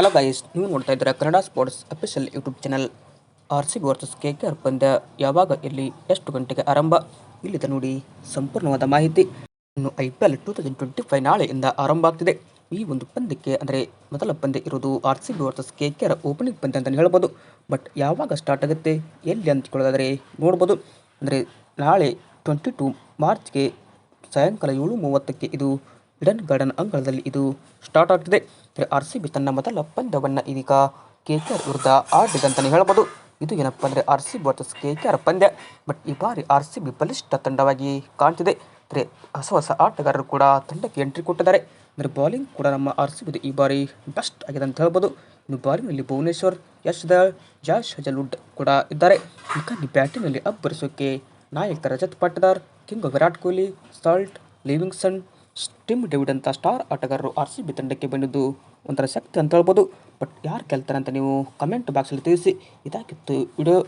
Hello guys ನೀವು ನೋಡ್ತಾ ಇದ್ದೀರಾ Kannada sports official YouTube channel R C versus K K R ಪಂದ್ಯ ಯಾವಾಗ ಎಲ್ಲಿ ಎಷ್ಟು ಗಂಟೆಗೆ ಆರಂಭ? ಇಲ್ಲಿದೆ ನೋಡಿ ಸಂಪೂರ್ಣವಾದ ಮಾಹಿತಿ. ಇನ್ನು I P L two thousand twenty five ನಾಳೆಯಿಂದ ಆರಂಭ ಆಗ್ತಿದೆ. ಈ ಒಂದು ಪಂದ್ಯಕ್ಕೆ ಅಂದರೆ ಮೊದಲ ಪಂದ್ಯ ಇರೋದು R C B versus K K R opening ಪಂದ್ಯ ಅಂತಲೇ ಹೇಳ್ಬೋದು. ಬಟ್ ಯಾವಾಗ ಸ್ಟಾರ್ಟ್ ಆಗುತ್ತೆ, ಎಲ್ಲಿ ಅಂದ್ಕೊಳ್ಳೋದಾದರೆ ನೋಡ್ಬೋದು. ಅಂದರೆ ನಾಳೆ ಟ್ವೆಂಟಿ ಟೂ ಮಾರ್ಚ್ಗೆ ಸಾಯಂಕಾಲ ಏಳು ಮೂವತ್ತಕ್ಕೆ ಇದು ಇಡನ್ ಗಾರ್ಡನ್ ಅಂಗಳದಲ್ಲಿ ಇದು ಸ್ಟಾರ್ಟ್ ಆಗ್ತಿದೆ. ಆರ್ ಸಿ ಬಿ ತನ್ನ ಮೊದಲ ಪಂದ್ಯವನ್ನು ಇದೀಗ ಕೆ ಕೆ ಆರ್ ವಿರುದ್ಧ ಆಡಿದೆ ಅಂತಲೇ ಹೇಳ್ಬೋದು ಇದು ಏನಪ್ಪ ಅಂದರೆ R C B versus K K R ಪಂದ್ಯ. ಬಟ್ ಈ ಬಾರಿ ಆರ್ ಸಿ ಬಿ ಬಲಿಷ್ಠ ತಂಡವಾಗಿ ಕಾಣ್ತಿದೆ. ಅಂದರೆ ಹೊಸ ಹೊಸ ಆಟಗಾರರು ಕೂಡ ತಂಡಕ್ಕೆ ಎಂಟ್ರಿ ಕೊಟ್ಟಿದ್ದಾರೆ. ಅಂದರೆ ಬಾಲಿಂಗ್ ಕೂಡ ನಮ್ಮ ಆರ್ ಸಿ ಬಿದು ಈ ಬಾರಿ ಬೆಸ್ಟ್ ಆಗಿದೆ ಅಂತ ಹೇಳ್ಬೋದು ಇನ್ನು ಬಾಲಿಂಗ್ನಲ್ಲಿ ಭುವನೇಶ್ವರ್, ಯಶ್ ದಯಾಳ್ ಜಾಶ್ ಹಜಲ್ವುಡ್ ಕೂಡ ಇದ್ದಾರೆ. ಹೀಗಾಗಿ ಬ್ಯಾಟಿಂಗ್ನಲ್ಲಿ ಅಬ್ಬರಿಸೋಕೆ ನಾಯಕ Rajat Patidar, king Virat Kohli, Salt, Livingstone Tim David ಅಂತ ಸ್ಟಾರ್ ಆಟಗಾರರು ಆರ್ ಸಿ ಬಿ ತಂಡಕ್ಕೆ ಬಂದಿದ್ದು. ಒಂಥರ ಶಕ್ತಿ ಅಂತ ಹೇಳ್ಬೋದು. ಬಟ್ ಯಾರು ಕೇಳ್ತಾರೆ ಅಂತ ನೀವು ಕಮೆಂಟ್ ಬಾಕ್ಸಲ್ಲಿ ತಿಳಿಸಿ. ಇದಾಗಿತ್ತು ವಿಡಿಯೋ.